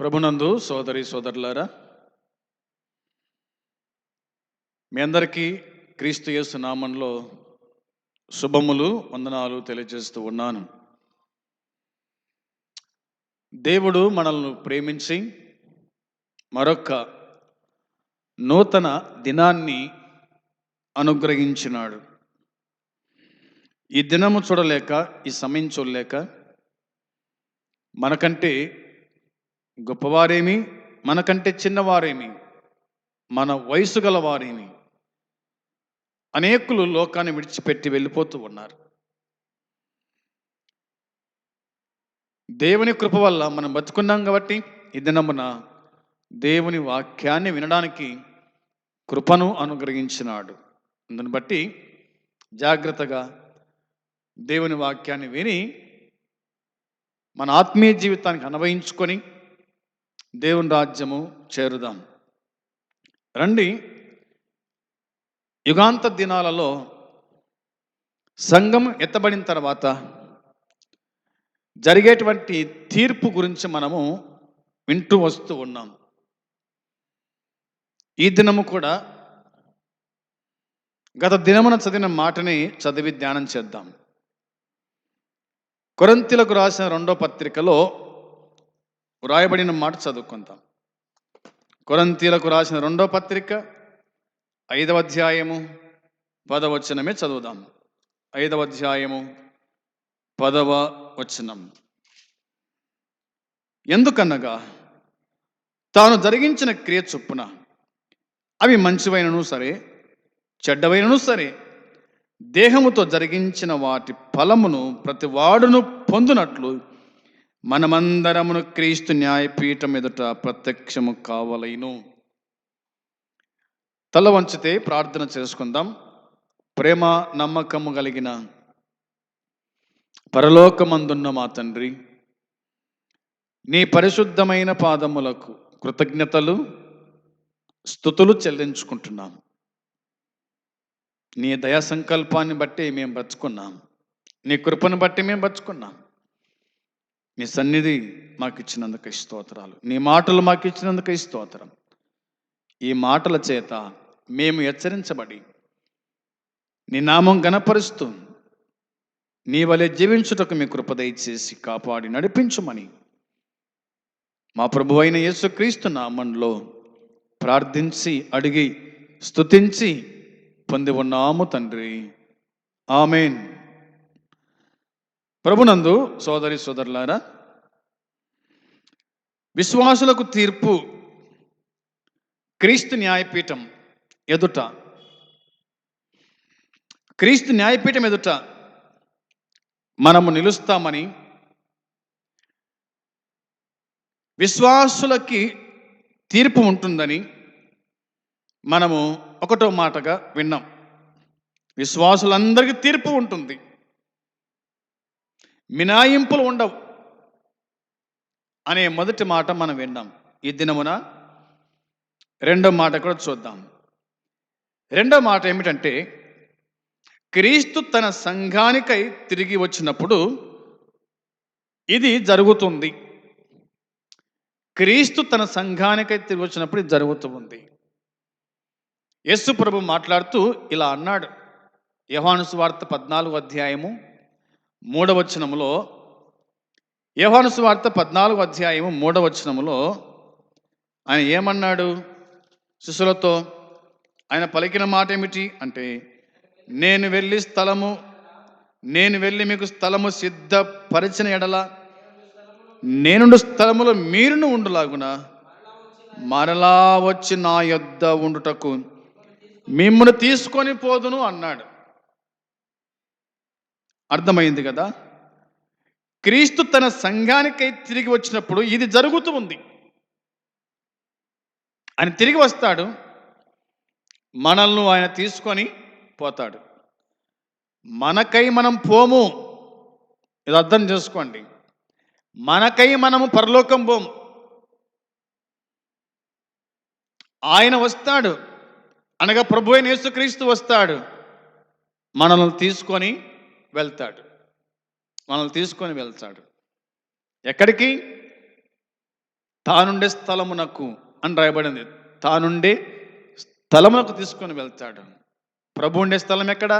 ప్రభునందు సోదరి సోదరులారా మీ అందరికీ క్రీస్తు యేసు నామంలో శుభములు వందనాలు తెలియజేస్తూ ఉన్నాను. దేవుడు మనల్ని ప్రేమించి మరొక నూతన దినాన్ని అనుగ్రహించినాడు. ఈ దినము చూడలేక ఈ సమయం చూడలేక మనకంటే గొప్పవారేమి? మనకంటే చిన్నవారేమి? మన వయసు గలవారేమి? అనేకులు లోకాన్ని విడిచిపెట్టి వెళ్ళిపోతూ ఉన్నారు. దేవుని కృప వల్ల మనం బతుకున్నాం కాబట్టి ఈ దినమున దేవుని వాక్యాన్ని వినడానికి కృపను అనుగ్రహించినాడు. అందుని బట్టి జాగ్రత్తగా దేవుని వాక్యాన్ని విని మన ఆత్మీయ జీవితానికి అనుభవించుకొని దేవుని రాజ్యము చేరుదాం. రండి. యుగాంత దినాలలో సంఘం ఎత్తబడిన తర్వాత జరిగేటువంటి తీర్పు గురించి మనము వింటూ వస్తూ ఉన్నాం. ఈ దినము కూడా గత దినమున చదివిన మాటని చదివి ధ్యానం చేద్దాం. కొరంతిలకు రాసిన రెండో పత్రికలో వ్రాయబడిన మాట చదువుకుందాం. కొరంతీలకు రాసిన రెండో పత్రిక ఐదవ అధ్యాయము పదవచనమే చదువుదాం. ఐదవ అధ్యాయము పదవ వచనం. ఎందుకనగా తాను జరిగించిన క్రియ చొప్పున అవి మంచివైనను సరే చెడ్డవైనను సరే దేహముతో జరిగించిన వాటి ఫలమును ప్రతి వాడును పొందునట్లు మనమందరమును క్రీస్తు న్యాయపీఠం ఎదుట ప్రత్యక్షము కావలైను. తల వంచితే ప్రార్థన చేసుకుందాం. ప్రేమ నమ్మకము కలిగిన పరలోకమందున్న మా తండ్రి నీ పరిశుద్ధమైన పాదములకు కృతజ్ఞతలు స్థుతులు చెల్లించుకుంటున్నాం. నీ దయా సంకల్పాన్ని బట్టి మేము బతుకున్నాం నీ కృపను బట్టి మేము బతుకున్నాం నీ సన్నిధి మాకు ఇచ్చినందుకు స్తోత్రాలు. నీ మాటలు మాకు ఇచ్చినందుకు స్తోత్రం. ఈ మాటల చేత మేము హెచ్చరించబడి నీ నామం గణపరుస్తూ నీ వలె జీవించుటకు మీ కృపదయచేసి కాపాడి నడిపించుమని మా ప్రభు అయిన యేసుక్రీస్తు నామంలో ప్రార్థించి అడిగి స్తుతించి పొంది ఉన్నాము తండ్రి. ఆమెన్. ప్రభునందు సోదరి సోదరులారా విశ్వాసులకు తీర్పు క్రీస్తు న్యాయపీఠం ఎదుట క్రీస్తు న్యాయపీఠం ఎదుట మనము నిలుస్తామని విశ్వాసులకి తీర్పు ఉంటుందని మనము ఒకటో మాటగా విన్నాం. విశ్వాసులందరికీ తీర్పు ఉంటుంది. మినాయింపులు ఉండవు అనే మొదటి మాట మనం విన్నాం. ఈ దినమున రెండో మాట కూడా చూద్దాం. రెండో మాట ఏమిటంటే క్రీస్తు తన సంఘానికై తిరిగి వచ్చినప్పుడు ఇది జరుగుతుంది. క్రీస్తు తన సంఘానికై తిరిగి వచ్చినప్పుడు ఇది జరుగుతూ ఉంది. యేసు ప్రభు మాట్లాడుతూ ఇలా అన్నాడు. యహానుసు వార్త పద్నాలుగు అధ్యాయము మూడవచనములో యోహాను సువార్త పద్నాలుగు అధ్యాయము మూడవచనములో ఆయన ఏమన్నాడు? శిష్యులతో ఆయన పలికిన మాట ఏమిటి అంటే నేను వెళ్ళి స్థలము నేను వెళ్ళి మీకు స్థలము సిద్ధపరిచిన ఎడల నేనుండు స్థలములో మీరును ఉండులాగున మరలా వచ్చి నా యొద్ద ఉండుటకు మిమ్మల్ని తీసుకొని పోదును అన్నాడు. అర్థమైంది కదా? క్రీస్తు తన సంఘానికై తిరిగి వచ్చినప్పుడు ఇది జరుగుతూ ఉంది. ఆయన తిరిగి వస్తాడు మనల్ని ఆయన తీసుకొని పోతాడు. మనకై మనం పోము. ఇది అర్థం చేసుకోండి. మనకై మనము పరలోకం పోము. ఆయన వస్తాడు. అనగా ప్రభు అయిన యేసుక్రీస్తు వస్తాడు. మనల్ని తీసుకొని వెళ్తాడు. మనల్ని తీసుకొని వెళ్తాడు. ఎక్కడికి? తానుండే స్థలమునకు అని రాయబడింది. తానుండే స్థలమునకు తీసుకొని వెళ్తాడు. ప్రభు ఉండే స్థలం ఎక్కడ?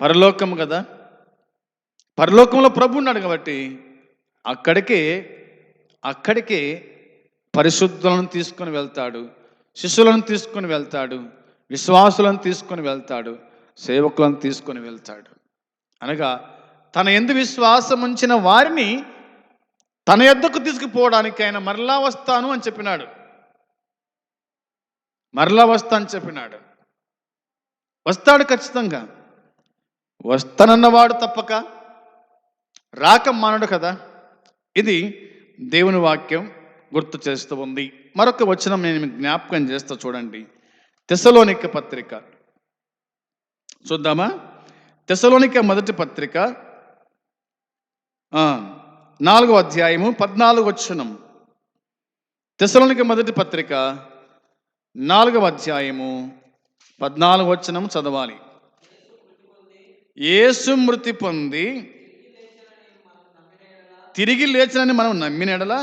పరలోకం కదా. పరలోకంలో ప్రభు ఉన్నాడు కాబట్టి అక్కడికే అక్కడికే పరిశుద్ధులను తీసుకొని వెళ్తాడు శిష్యులను తీసుకొని వెళ్తాడు విశ్వాసులను తీసుకొని వెళ్తాడు సేవకులను తీసుకొని వెళ్తాడు. అనగా తన ఎందు విశ్వాసం ఉంచిన వారిని తన యొద్దకు తీసుకుపోవడానికి ఆయన మరలా వస్తాను అని చెప్పినాడు. మరలా వస్తా అని చెప్పినాడు. వస్తాడు ఖచ్చితంగా. వస్తానన్నవాడు తప్పక. రాక మానడు కదా. ఇది దేవుని వాక్యం గుర్తు చేస్తూ ఉంది. మరొక వచనం నేను జ్ఞాపకం చేస్తా చూడండి. తెసలోనిక పత్రిక చూద్దామా? తెసలోనిక మొదటి పత్రిక నాలుగో అధ్యాయము పద్నాలుగు వచ్చనం తెసలోనిక మొదటి పత్రిక నాలుగవ అధ్యాయము పద్నాలుగు వచనం చదవాలి. యేసు మృతి పొంది తిరిగి లేచనని మనం నమ్మినడలా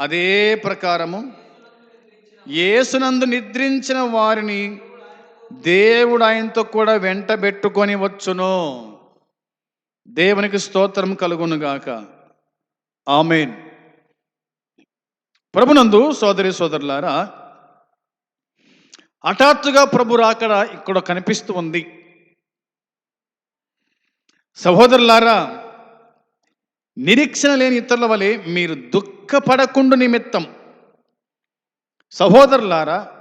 అదే ప్రకారము యేసునందు నిద్రించిన వారిని దేవుడు ఆయనతో కూడా వెంట పెట్టుకొని వచ్చును. దేవునికి స్తోత్రం కలుగునుగాక ఆమెన్. ప్రభునందు సోదరి సోదరులారా హఠాత్తుగా ప్రభు రాకడ ఇక్కడ కనిపిస్తూ ఉంది. సహోదరులారా నిరీక్షణ లేని ఇతరుల వలె మీరు దుఃఖపడకుండా నిమిత్తం. సహోదరులారా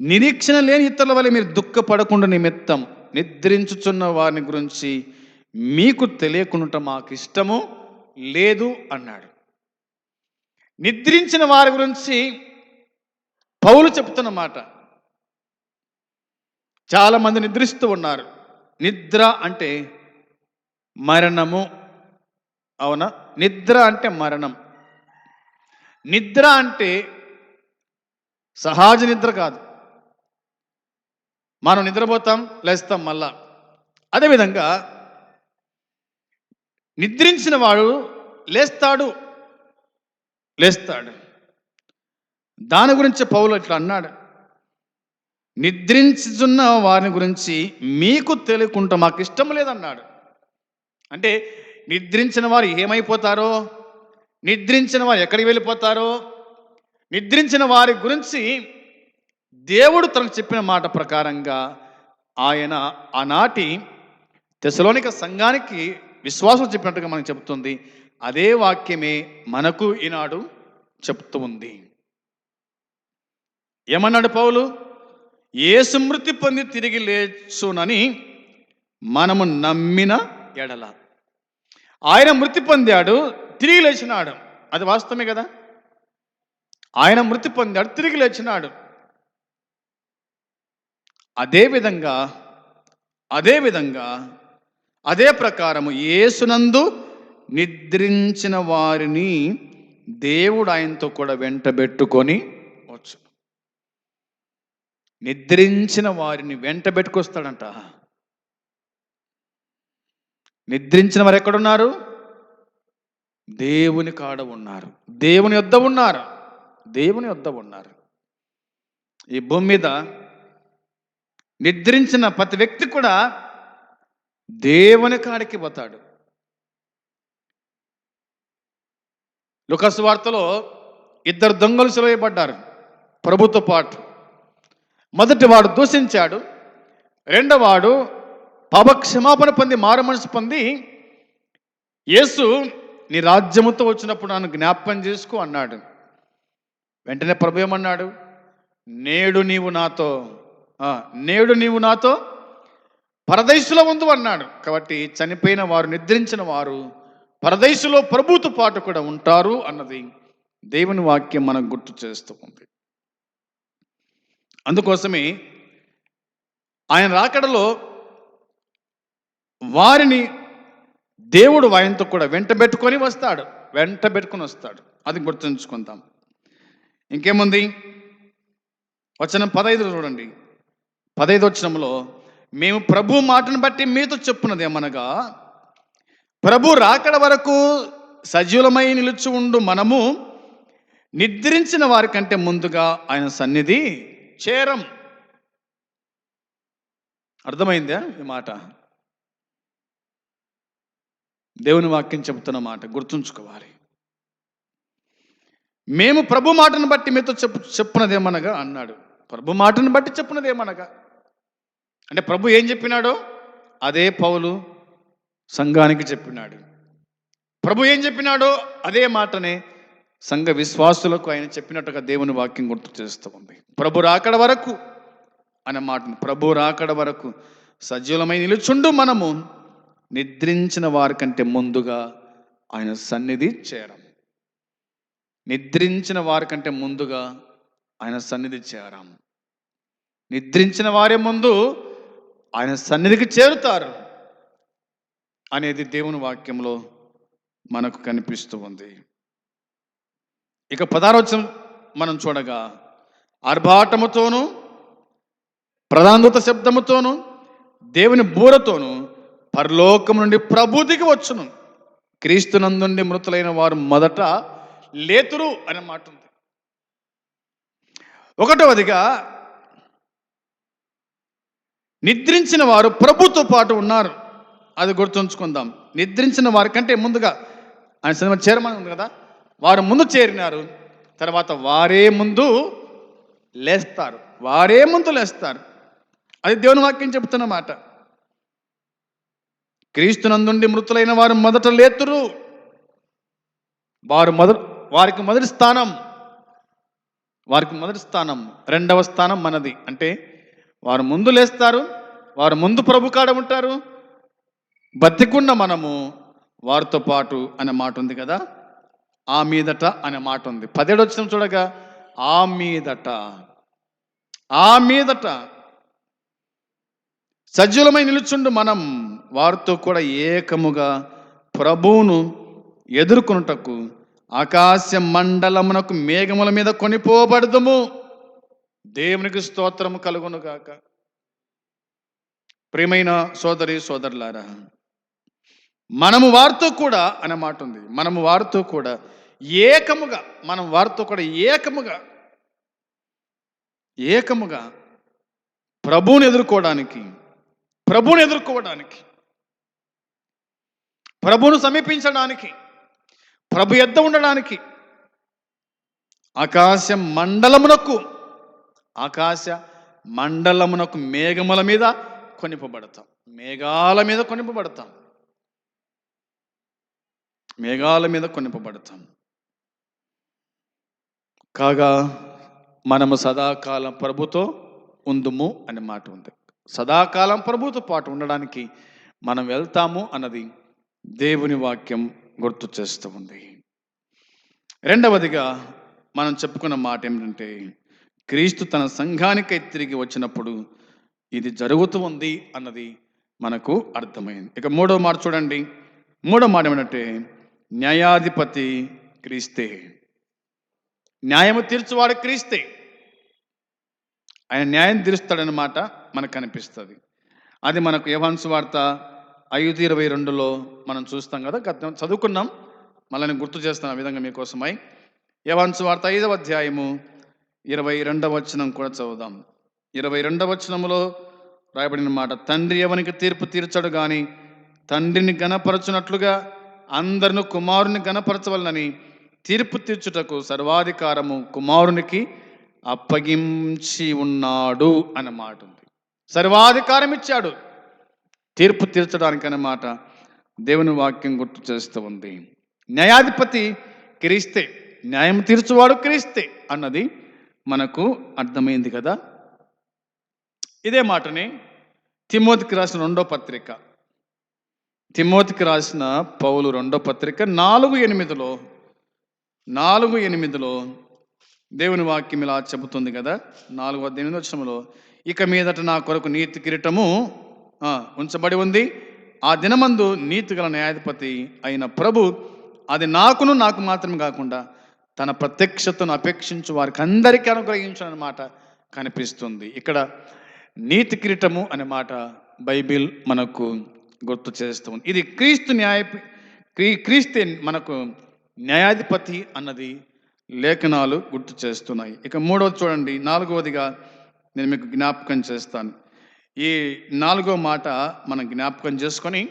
నిరీక్షణ లేని ఇతరుల వలె మీరు దుఃఖపడకుండా నిమిత్తం నిద్రించుచున్న వారిని గురించి మీకు తెలియకుండా మాకు ఇష్టము లేదు అన్నాడు. నిద్రించిన వారి గురించి పౌలు చెప్తున్న మాట. చాలామంది నిద్రిస్తూ ఉన్నారు. నిద్ర అంటే మరణము. అవునా? నిద్ర అంటే మరణం. నిద్ర అంటే సహజ నిద్ర కాదు. మనం నిద్రపోతాం లేస్తాం మళ్ళా. అదేవిధంగా నిద్రించిన వాడు లేస్తాడు. లేస్తాడు. దాని గురించి పౌలు ఇట్లా అన్నాడు. నిద్రించుచున్న వారిని గురించి మీకు తెలియకుండా మాకు ఇష్టం లేదన్నాడు. అంటే నిద్రించిన వారు ఏమైపోతారో? నిద్రించిన వారు ఎక్కడికి వెళ్ళిపోతారో? నిద్రించిన వారి గురించి దేవుడు తనకు చెప్పిన మాట ప్రకారంగా ఆయన ఆనాటి దశలోనిక సంఘానికి విశ్వాసం చెప్పినట్టుగా మనకు చెబుతుంది. అదే వాక్యమే మనకు ఈనాడు చెప్తూ ఉంది. ఏమన్నాడు పౌలు? ఏ స్మృతి పొంది తిరిగి లేచునని మనము నమ్మిన ఎడల. ఆయన మృతి పొందాడు తిరిగి లేచినాడు. అది వాస్తవమే కదా? ఆయన మృతి పొందాడు తిరిగి లేచినాడు. అదే విధంగా అదే విధంగా అదే ప్రకారము యేసునందు నిద్రించిన వారిని దేవుడు ఆయనతో కూడా వెంటబెట్టుకొని వచ్చు. నిద్రించిన వారిని వెంటబెట్టుకొస్తాడంట నిద్రించిన వారు ఎక్కడున్నారు? దేవుని కాడ ఉన్నారు. దేవుని యొద్ద ఉన్నారు. దేవుని యొద్ద ఉన్నారు. ఈ భూమి మీద నిద్రించిన ప్రతి వ్యక్తి కూడా దేవుని కాడికి పోతాడు. లుకస్ వార్తలో ఇద్దరు దొంగలు సెలవేయబడ్డారు ప్రభుతో పాటు మొదటి వాడు దూషించాడు రెండవాడు పవ క్షమాపణ పొంది మారు మనసు పొంది యేసు నీ రాజ్యముతో వచ్చినప్పుడు నన్ను జ్ఞాపకం చేసుకో అన్నాడు. వెంటనే ప్రభు ఏమన్నాడు? నేడు నీవు నాతో నేడు నీవు నాతో పరదైసులో ఉందు అన్నాడు. కాబట్టి చనిపోయిన వారు నిద్రించిన వారు పరదైసులో ప్రభుతో పాటు కూడా ఉంటారు అన్నది దేవుని వాక్యం మనకు గుర్తు చేస్తూ ఉంది. అందుకోసమే ఆయన రాకడలో వారిని దేవుడు వాయంతో కూడా వెంట పెట్టుకొని వస్తాడు. వెంట పెట్టుకొని వస్తాడు. అది గుర్తుంచుకుందాం. ఇంకేముంది? వచనం పదైదు చూడండి. పదైదు వచనంలో మేము ప్రభు మాటను బట్టి మీతో చెప్పున్నది ఏమనగా ప్రభు రాకడ వరకు సజీవులమై నిలుచు ఉండు మనము నిద్రించిన వారి కంటే ముందుగా ఆయన సన్నిధి చేరం. అర్థమైందా ఈ మాట? దేవుని వాక్యం చెబుతున్న మాట గుర్తుంచుకోవాలి. మేము ప్రభు మాటను బట్టి మీతో చెప్పు చెప్పున్నదేమనగా అన్నాడు. ప్రభు మాటను బట్టి చెప్పున్నదేమనగా అంటే ప్రభు ఏం చెప్పినాడో? అదే పౌలు సంఘానికి చెప్పినాడు. ప్రభు ఏం చెప్పినాడో? అదే మాటనే సంఘ విశ్వాసులకు ఆయన చెప్పినట్టుగా దేవుని వాక్యం గుర్తు చేస్తూ ఉంది. ప్రభు రాకడ వరకు అనే మాటను ప్రభు రాకడ వరకు సజీవమై నిలుచుండు మనము నిద్రించిన వారి కంటే ముందుగా ఆయన సన్నిధి చేరం. నిద్రించిన వారి కంటే ముందుగా ఆయన సన్నిధి చేరాం. నిద్రించిన వారే ముందు ఆయన సన్నిధికి చేరుతారు అనేది దేవుని వాక్యంలో మనకు కనిపిస్తూ ఉంది. ఇక పదారోచం మనం చూడగా ఆర్భాటముతోనూ ప్రధానత శబ్దముతోనూ దేవుని బూరతోనూ పరలోకం నుండి ప్రభుదికి వచ్చును. క్రీస్తునందుండి మృతులైన వారు మొదట లేతురు అనే మాట ఉంది. ఒకటవదిగా నిద్రించిన వారు ప్రభుతో పాటు ఉన్నారు. అది గుర్తుంచుకుందాం. నిద్రించిన వారి కంటే ముందుగా ఆయన సినిమా చేరమని ఉంది కదా వారు ముందు చేరినారు. తర్వాత వారే ముందు లేస్తారు. వారే ముందు లేస్తారు. అది దేవుని వాక్యం చెబుతున్న మాట. క్రీస్తునందుండి మృతులైన వారు మొదట లేతురు. వారు మొదటి వారికి మొదటి స్థానం వారికి మొదటి స్థానం రెండవ స్థానం మనది. అంటే వారు ముందు లేస్తారు వారు ముందు ప్రభు కాడ ఉంటారు. బతికున్న మనము వారితో పాటు అనే మాట ఉంది కదా? ఆ మీదట అనే మాట ఉంది. పదేడు వచ్చిన చూడగా ఆ మీదట ఆ మీదట సజ్జులమై నిలుచుండు మనం వారితో కూడా ఏకముగా ప్రభువును ఎదుర్కొనుటకు ఆకాశ మండలమునకు మేఘముల మీద కొనిపోబడదుము. దేవునికి స్తోత్రము కలుగును గాక. ప్రియమైన సోదరి సోదరులారా మనము వారితో కూడా అనే మాట ఉంది. మనము వారితో కూడా ఏకముగా మనం వారితో కూడా ఏకముగా ఏకముగా ప్రభువుని ఎదుర్కోవడానికి ప్రభువుని ఎదుర్కోవడానికి ప్రభువును సమీపించడానికి ప్రభు ఎద్ద ఉండడానికి ఆకాశ మండలమునకు ఆకాశ మండలమునకు మేఘముల మీద కొనిపబడతాం. మేఘాల మీద కొనిపబడతాం. మేఘాల మీద కొనిపబడతాం. కాగా మనము సదాకాలం ప్రభుతో ఉందుము అనే మాట ఉంది. సదాకాలం ప్రభుతో పాటు ఉండడానికి మనం వెళ్తాము అన్నది దేవుని వాక్యం గుర్తు చేస్తూ ఉంది. రెండవదిగా మనం చెప్పుకున్న మాట ఏమిటంటే క్రీస్తు తన సంఘానికై తిరిగి వచ్చినప్పుడు ఇది జరుగుతూ ఉంది అన్నది మనకు అర్థమైంది. ఇక మూడో మాట చూడండి. మూడో మాట ఏమిటంటే న్యాయాధిపతి క్రీస్తే. న్యాయము తీర్చువాడు క్రీస్తే. ఆయన న్యాయం తీరుస్తాడన్నమాట మనకు కనిపిస్తుంది. అది మనకు యవాన్సు వార్త ఐదు ఇరవై రెండులో మనం చూస్తాం కదా. గత చదువుకున్నాం. మళ్ళీ గుర్తు చేస్తాను ఆ విధంగా మీకోసమై. యవాన్సు వార్త ఐదవ అధ్యాయము ఇరవై రెండవ వచనం కూడా చదువుదాం. ఇరవై రెండవ వచనములో రాయబడిన మాట తండ్రి ఎవనికి తీర్పు తీర్చడు గాని తండ్రిని గణపరచునట్లుగా అందరిని కుమారుని గణపరచవలనని తీర్పు తీర్చుటకు సర్వాధికారము కుమారునికి అప్పగించి ఉన్నాడు అన్నమాట ఉంది. సర్వాధికారం ఇచ్చాడు. తీర్పు తీర్చడానికి అన్నమాట దేవుని వాక్యం గుర్తు చేస్తూ ఉంది. న్యాయాధిపతి క్రీస్తే న్యాయం తీర్చువాడు క్రీస్తే అన్నది మనకు అర్థమైంది కదా? ఇదే మాటని తిమోతికి రాసిన రెండో పత్రిక. తిమోతికి రాసిన పౌలు రెండో పత్రిక నాలుగు ఎనిమిదిలో నాలుగు ఎనిమిదిలో దేవుని వాక్యం ఇలా చెబుతుంది కదా? నాలుగు వద్ద ఎనిమిది వచ్చంలో ఇక మీదట నా కొరకు నీతి కిరీటము ఉంచబడి ఉంది. ఆ దినమందు నీతి గల న్యాయాధిపతి అయిన ప్రభు అది నాకును నాకు మాత్రమే కాకుండా తన ప్రత్యక్షతను అపేక్షించు వారికి అందరికీ అనుగ్రహించు మాట కనిపిస్తుంది. ఇక్కడ నీతి కిరీటము అనే మాట బైబిల్ మనకు గుర్తు చేస్తుంది ఇది క్రీస్తు న్యాయ క్రీ క్రీస్తే మనకు న్యాయాధిపతి అన్నది లేఖనాలు గుర్తు చేస్తున్నాయి. ఇక మూడవది చూడండి నాలుగవదిగా నేను మీకు జ్ఞాపకం చేస్తాను. ఈ నాలుగో మాట మనం జ్ఞాపకం చేసుకొని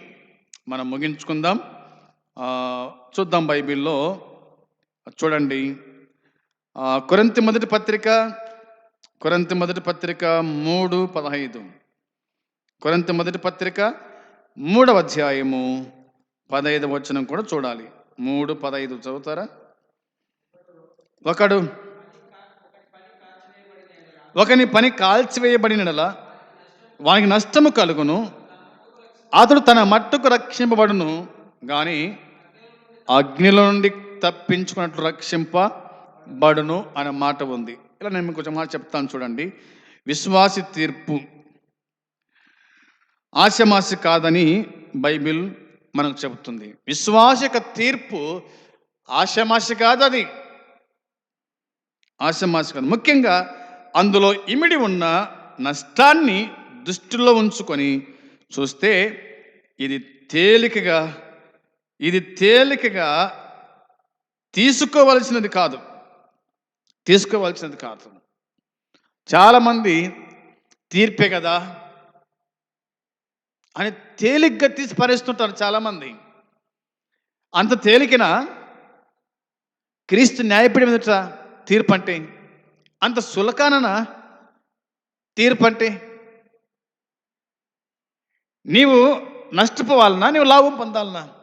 మనం ముగించుకుందాం. చూద్దాం బైబిల్లో చూడండి. కొరంతి మొదటి పత్రిక కొరంతి మొదటి పత్రిక మూడు పదహైదు. కొరంతి మొదటి పత్రిక మూడవ అధ్యాయము పదహైదు వచనం కూడా చూడాలి. మూడు పదహైదు చదువుతారా? ఒకడు ఒకని పని కాల్చివేయబడినలా వానికి నష్టము కలుగును అతడు తన మట్టుకు రక్షింపబడును కానీ అగ్నిలో నుండి తప్పించుకున్నట్లు రక్షింపబడును అనే మాట ఉంది. ఇలా నేను మీకు కొంచెం మాట చెప్తాను చూడండి. విశ్వాసి తీర్పు. ఆశమాసి కాదని బైబిల్ మనకు చెబుతుంది. విశ్వాసిక తీర్పు ఆశమాసి కాదు అది. ఆశమాసి కాదు. ముఖ్యంగా అందులో ఇమిడి ఉన్న నష్టాన్ని దృష్టిలో ఉంచుకొని చూస్తే ఇది తేలికగా ఇది తేలికగా తీసుకోవలసినది కాదు. తీసుకోవలసినది కాదు. చాలామంది తీర్పే కదా అని తేలిగ్గా తీసి పరిస్తుంటారు చాలామంది. అంత తేలికన క్రీస్తు న్యాయపడి మీద తీర్పు అంటే అంత సులకానన తీర్పు అంటే నీవు నష్టపోవాలన్నా నీవు లాభం పొందాలన్నా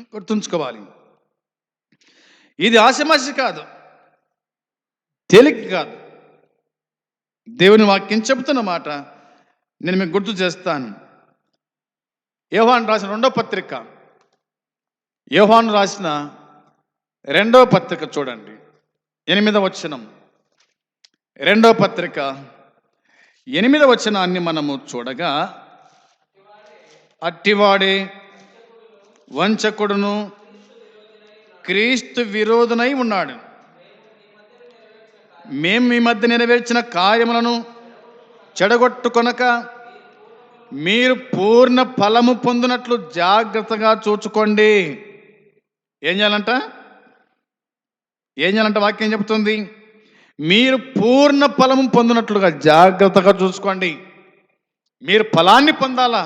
గుర్తుంచుకోవాలి. ఇది ఆశమాసి కాదు తేలిక కాదు. దేవుని వాక్యం చెబుతున్న మాట నేను మీకు గుర్తు చేస్తాను. యోహాన్ రాసిన రెండో పత్రిక. యోహాన్ రాసిన రెండో పత్రిక చూడండి. ఎనిమిదవ వచనం. రెండో పత్రిక. ఎనిమిదవ వచనాన్ని మనము చూడగా అట్టివాడే వంచకుడును క్రీస్తు విరోధునై ఉన్నాడు. మేము మీ మధ్య నెరవేర్చిన కార్యములను చెడగొట్టుకొనక మీరు పూర్ణ ఫలము పొందినట్లు జాగ్రత్తగా చూచుకోండి. ఏం చేయాలంట? ఏం చేయాలంట వాక్యం చెబుతుంది మీరు పూర్ణ ఫలము పొందినట్లుగా జాగ్రత్తగా చూసుకోండి. మీరు ఫలాన్ని పొందాలా?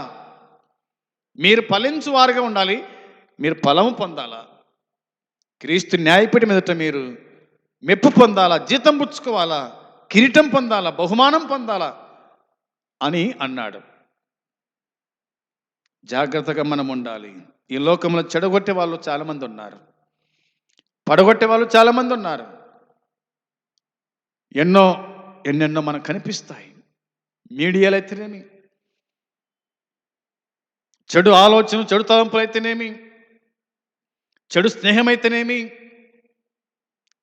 మీరు ఫలించు వారుగా ఉండాలి. మీరు ఫలము పొందాలా. క్రీస్తు న్యాయపడి మీదట మీరు మెప్పు పొందాలా జీతం పుచ్చుకోవాలా కిరీటం పొందాలా బహుమానం పొందాలా అని అన్నాడు. జాగ్రత్తగా మనం ఉండాలి. ఈ లోకంలో చెడగొట్టే వాళ్ళు చాలామంది ఉన్నారు. పడగొట్టే వాళ్ళు చాలామంది ఉన్నారు. ఎన్నో ఎన్నెన్నో మనకు కనిపిస్తాయి. మీడియాలు అయితేనేమి? చెడు ఆలోచన చెడు తలంపులు అయితేనేమి చెడు స్నేహం అయితేనేమి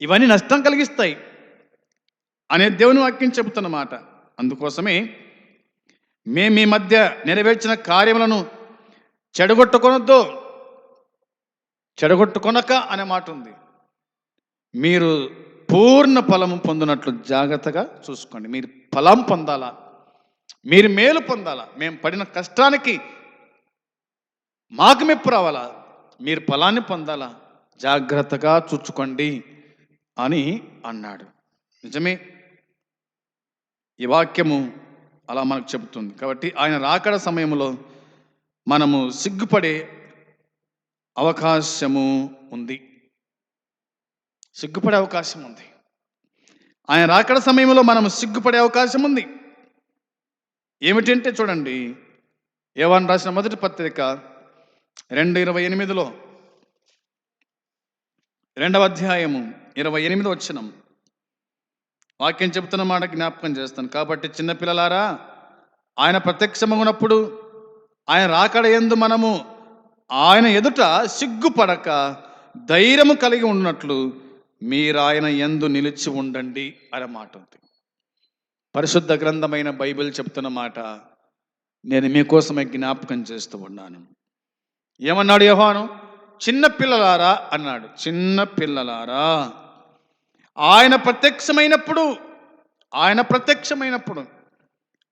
ఇవన్నీ నష్టం కలిగిస్తాయి అనే దేవుని వాక్యం చెబుతున్నమాట అందుకోసమే మేము మీ మధ్య నెరవేర్చిన కార్యములను చెడగొట్టుకొనొద్దు చెడగొట్టుకొనక అనే మాట ఉంది. మీరు పూర్ణ ఫలము పొందినట్లు జాగ్రత్తగా చూసుకోండి. మీరు ఫలం పొందాలా? మీరు మేలు పొందాలా? మేము పడిన కష్టానికి మాకు మెప్పు రావాలా? మీరు ఫలాన్ని పొందాలా? జాగ్రత్తగా చూచుకోండి అని అన్నాడు. నిజమే. ఈ వాక్యము అలా మనకు చెబుతుంది. కాబట్టి ఆయన రాకడ సమయంలో మనము సిగ్గుపడే అవకాశము ఉంది. సిగ్గుపడే అవకాశం ఉంది. ఆయన రాకడ సమయంలో మనము సిగ్గుపడే అవకాశం ఉంది. ఏమిటంటే చూడండి ఏవని రాసిన మొదటి పత్రిక రెండు ఇరవై ఎనిమిదిలో. రెండవ అధ్యాయము ఇరవై ఎనిమిది వచ్చినం వాక్యం చెబుతున్న మాట జ్ఞాపకం చేస్తాను. కాబట్టి చిన్నపిల్లలారా ఆయన ప్రత్యక్షమగునప్పుడు ఆయన రాకడ ఎందు మనము ఆయన ఎదుట సిగ్గుపడక ధైర్యము కలిగి ఉన్నట్లు మీరు ఆయన ఎందు నిలిచి ఉండండి అనే మాట ఉంది పరిశుద్ధ గ్రంథమైన బైబిల్ చెప్తున్న మాట నేను మీకోసమే జ్ఞాపకం చేస్తూ ఉన్నాను. ఏమన్నాడు యహోను? చిన్న పిల్లలారా అన్నాడు. చిన్న పిల్లలారా. ఆయన ప్రత్యక్షమైనప్పుడు ఆయన ప్రత్యక్షమైనప్పుడు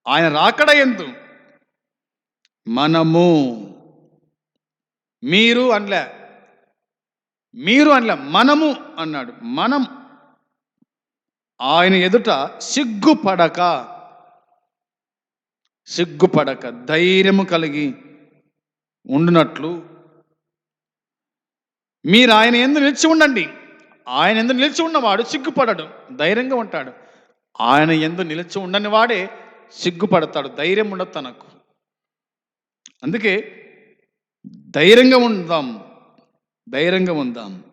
ఆయన రాకడ ఎందు మనము మీరు అనలే. మీరు అనలే. మనము అన్నాడు. మనం ఆయన ఎదుట సిగ్గుపడక సిగ్గుపడక ధైర్యము కలిగి ఉండునట్లు మీరు ఆయన ఎందు నిలిచి ఉండండి. ఆయన ఎందు నిలిచి ఉన్నవాడు సిగ్గుపడడు ధైర్యంగా ఉంటాడు. ఆయన ఎందు నిలిచి ఉండని వాడే సిగ్గుపడతాడు ధైర్యం ఉండదు తనకు. అందుకే ధైర్యంగా ఉందాం ధైర్యంగా ఉందాం.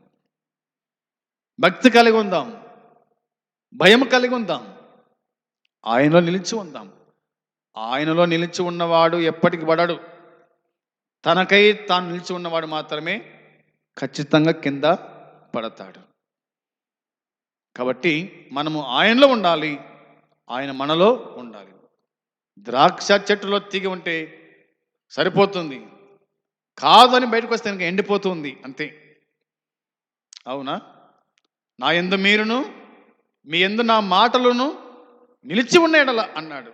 భక్తి కలిగి ఉందాం భయం కలిగి ఉందాం. ఆయనలో నిలిచి ఉందాం. ఆయనలో నిలిచి ఉన్నవాడు ఎప్పటికి పడడు. తనకై తాను నిలిచి ఉన్నవాడు మాత్రమే ఖచ్చితంగా కింద పడతాడు. కాబట్టి మనము ఆయనలో ఉండాలి ఆయన మనలో ఉండాలి. ద్రాక్ష చెట్టులో తీగి ఉంటే సరిపోతుంది. కాదని బయటకు వస్తే ఇంకా ఎండిపోతుంది అంతే. అవునా? నా ఎందు మీరును మీ ఎందు నా మాటలను నిలిచి ఉన్న ఎడల అన్నాడు.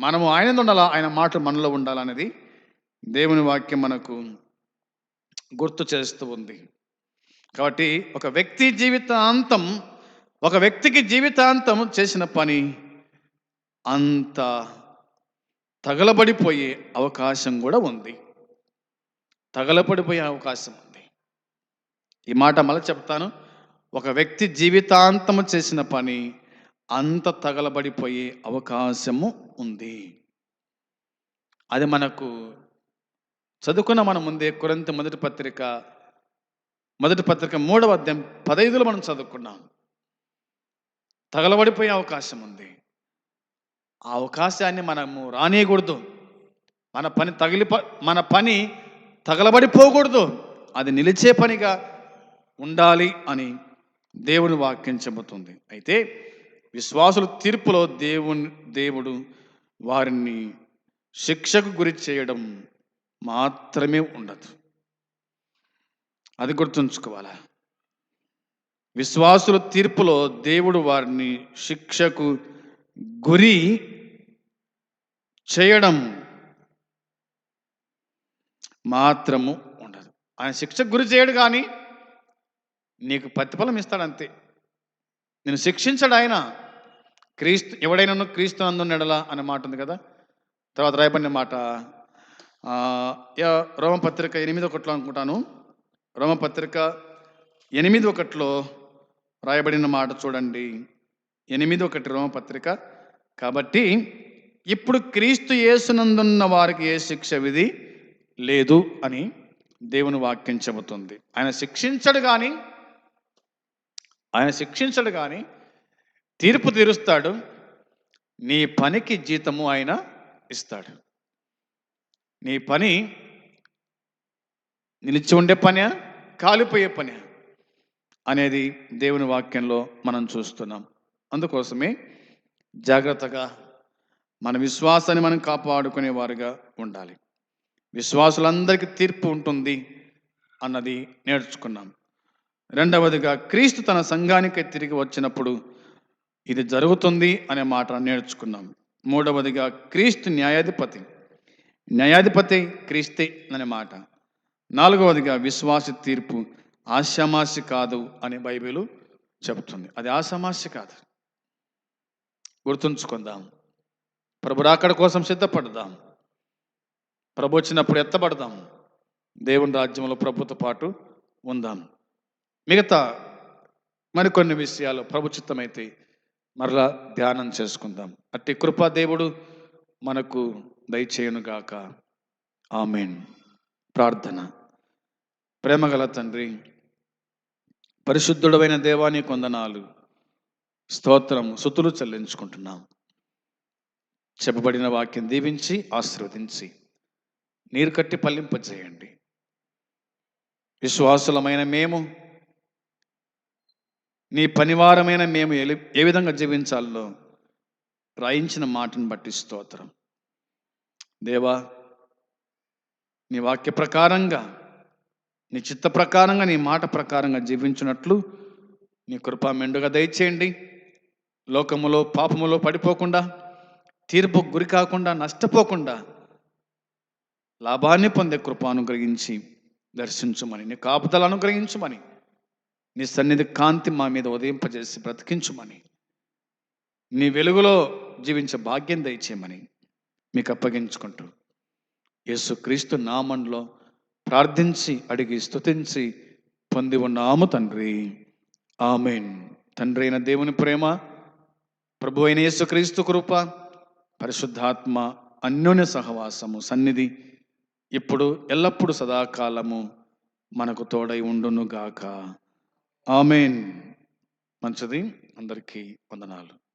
మనము ఆయన ఉండాలా? ఆయన మాటలు మనలో ఉండాలనేది దేవుని వాక్యం మనకు గుర్తు చేస్తూ ఉంది. కాబట్టి ఒక వ్యక్తి జీవితాంతం ఒక వ్యక్తికి జీవితాంతం చేసిన పని అంత తగలబడిపోయే అవకాశం కూడా ఉంది. తగలబడిపోయే అవకాశం ఉంది. ఈ మాట మళ్ళీ చెప్తాను. ఒక వ్యక్తి జీవితాంతము చేసిన పని అంత తగలబడిపోయే అవకాశము ఉంది. అది మనకు చదువుకున్న మనం ముందే కొరంత మొదటి పత్రిక మొదటి పత్రిక మూడవ అధ్యాయం పదైదులో మనం చదువుకున్నాం. తగలబడిపోయే అవకాశం ఉంది. ఆ అవకాశాన్ని మనము రానియకూడదు. మన పని తగిలి మన పని తగలబడిపోకూడదు. అది నిలిచే పనిగా ఉండాలి అని దేవుని వాక్యం చెబుతుంది. అయితే విశ్వాసుల తీర్పులో దేవుని దేవుడు వారిని శిక్షకు గురి చేయడం మాత్రమే ఉండదు. అది గుర్తుంచుకోవాలా? విశ్వాసుల తీర్పులో దేవుడు వారిని శిక్షకు గురి చేయడం మాత్రము ఉండదు. ఆయన శిక్షకు గురి చేయడు కానీ నీకు ప్రతిఫలం ఇస్తాడు అంతే నేను శిక్షించడు ఆయన. క్రీస్తు ఎవడైనా క్రీస్తు అందున్నడలా అనే మాట ఉంది కదా? తర్వాత రాయబడిన మాట రోమపత్రిక ఎనిమిది ఒకటిలో అనుకుంటాను. రోమపత్రిక ఎనిమిది ఒకటిలో రాయబడిన మాట చూడండి. ఎనిమిది ఒకటి రోమపత్రిక. కాబట్టి ఇప్పుడు క్రీస్తు యేసునందున్న వారికి ఏ శిక్ష విధి లేదు అని దేవుని వాక్యం చెబుతుంది. ఆయన శిక్షించడు కానీ ఆయన శిక్షించడు కానీ తీర్పు తీరుస్తాడు. నీ పనికి జీతము ఆయన ఇస్తాడు. నీ పని నిలిచి ఉండే పని కాలిపోయే పని అనేది దేవుని వాక్యంలో మనం చూస్తున్నాం. అందుకోసమే జాగ్రత్తగా మన విశ్వాసాన్ని మనం కాపాడుకునే వారుగా ఉండాలి. విశ్వాసులందరికీ తీర్పు ఉంటుంది అన్నది నేర్చుకున్నాం. రెండవదిగా క్రీస్తు తన సంఘానికి తిరిగి వచ్చినప్పుడు ఇది జరుగుతుంది అనే మాట నేర్చుకున్నాం. మూడవదిగా క్రీస్తు న్యాయాధిపతి. న్యాయాధిపతి క్రీస్తే అనే మాట. నాలుగవదిగా విశ్వాస తీర్పు ఆశామాసి కాదు అని బైబిల్ చెబుతుంది. అది ఆశామాసి కాదు. గుర్తుంచుకుందాం. ప్రభు రాకడ కోసం సిద్ధపడదాం. ప్రభు వచ్చినప్పుడు ఎత్తబడదాం. దేవుని రాజ్యంలో ప్రభుతో పాటు ఉందాం. మిగతా మరికొన్ని విషయాలు ప్రభు చిత్తమైతే మరలా ధ్యానం చేసుకుందాం. అట్టి కృపా దేవుడు మనకు దయచేయునుగాక ఆమెన్. ప్రార్థన. ప్రేమగల తండ్రి పరిశుద్ధుడమైన దేవాని కొందనాలు స్తోత్రం సుతులు చెల్లించుకుంటున్నాం. చెప్పబడిన వాక్యం దీవించి ఆశీర్వదించి నీరు కట్టి పల్లింపజేయండి. విశ్వాసులమైన మేము నీ పనివారమైన మేము ఏ విధంగా జీవించాలో రాయించిన మాటను బట్టి స్తోత్రం. దేవా నీ వాక్య ప్రకారంగా నీ చిత్త ప్రకారంగా నీ మాట ప్రకారంగా జీవించినట్లు నీ కృప మెండుగా దయచేయండి. లోకములో పాపములో పడిపోకుండా తీర్పు గురి కాకుండా నష్టపోకుండా లాభాన్ని పొందే కృప అనుగ్రహించి దర్శించుమని నీ కాపుదలు అనుగ్రహించమని నీ సన్నిధి కాంతి మా మీద ఉదయింపజేసి బ్రతికించుమని నీ వెలుగులో జీవించే భాగ్యం దయచేయమని మీకు అప్పగించుకుంటూ. యేసుక్రీస్తు నామంలో ప్రార్థించి అడిగి స్తుతించి పొంది ఉన్నాము తండ్రి. ఆమెన్. తండ్రి అయిన దేవుని ప్రేమ ప్రభు అయిన యేసుక్రీస్తు కృప పరిశుద్ధాత్మ అన్యోన్య సహవాసము సన్నిధి ఇప్పుడు ఎల్లప్పుడు సదాకాలము మనకు తోడై ఉండునుగాక. ఆమెన్. మంచిది. అందరికీ వందనాలు.